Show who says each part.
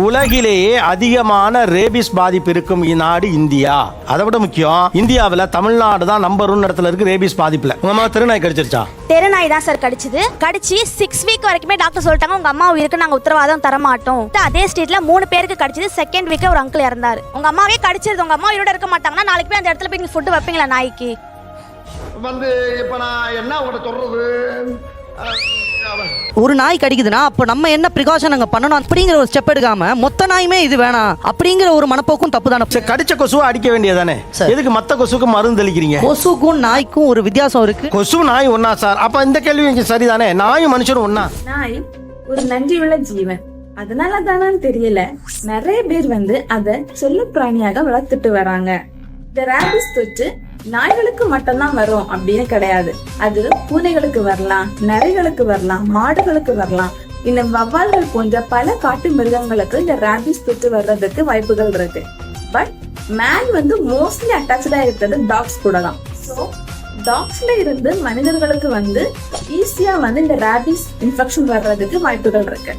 Speaker 1: உலகிலேயே அதிகமான ரேபிஸ் பாதிப்பு இருக்கும் நாடு இந்தியா. அதை விட முக்கியம் இந்தியாவில் தமிழ்நாடு தான் நம்பர் ஒன் இடத்துல இருக்கு ரேபிஸ் பாதிப்புல. உங்க அம்மா திருநாய் கடிச்சிருச்சா?
Speaker 2: தெருநாய் தான் சார் கடிச்சது. கடிச்சு சிக்ஸ் வீக் வரைக்குமே டாக்டர் சொல்லிட்டாங்க உங்க அம்மா உயிருக்கு நாங்க உத்தரவாதம் தர மாட்டோம் அதே ஸ்ட்ரீட்ல மூணு பேருக்கு கடிச்சது செகண்ட் வீக் ஒரு அங்கிள் இறந்தாரு. உங்க அம்மாவே கடிச்சிருது உங்க அம்மா உயிரோட இருக்க மாட்டாங்கன்னா நாளைக்கு போய் அந்த இடத்துல போய் ஃபுட் வைப்பீங்களா நாய்க்கு?
Speaker 3: வந்து இப்ப நான் என்ன உங்கள்கிட்ட சொல்றது?
Speaker 4: ஒரு நாய் கடிக்குதுன்னா அப்போ நம்ம என்ன ப்ரிகாஷன் அங்கே பண்ணணும்? அப்படிங்கிற ஒரு ஸ்டெப் எடுக்காம மொத்த நாயுமே இது வேணாம். அப்படிங்கிற ஒரு மனப்போக்கும் தப்பு தானே
Speaker 1: சரி கடிச்ச கொசுவை அடிக்க வேண்டியதானே. எதுக்கு மத்த கொசுக்கு மருந்து தெளிக்கிறீங்க?
Speaker 4: கொசுக்கும் நாய்க்கும் ஒரு வித்தியாசம் இருக்கு.
Speaker 1: கொசு நாய் ஒண்ணா சார். அப்ப இந்த கேள்வி சரிதானே? நாயும் மனுஷனும் ஒண்ணா?
Speaker 5: நாய் ஒரு நன்றியுள்ள ஜீவன். அதனால தானான்னு தெரியல. நிறைய பேர் வந்து அத செல்ல பிராணியாக வளர்த்துட்டு வராங்க. இந்த ரேபிஸ் தொற்று நாய்களுக்கு மட்டும்தான் வரும் அப்படின்னு கிடையாது. அது பூனைகளுக்கு வரலாம் நரிகளுக்கு வரலாம் மாடுகளுக்கு வரலாம். இந்த வவ்வால்கள் போன்ற பல காட்டு மிருகங்களுக்கு இந்த ரேபிஸ் தொற்று வர்றதுக்கு வாய்ப்புகள் இருக்கு. பட் மேன் வந்து மோஸ்ட்லி அட்டாச்சா இருக்கிறது டாக்ஸ் கூட தான். ஸோ டாக்ஸ்ல இருந்து மனிதர்களுக்கு வந்து ஈஸியா வந்து இந்த ரேபிஸ் இன்ஃபெக்ஷன் வர்றதுக்கு வாய்ப்புகள் இருக்கு.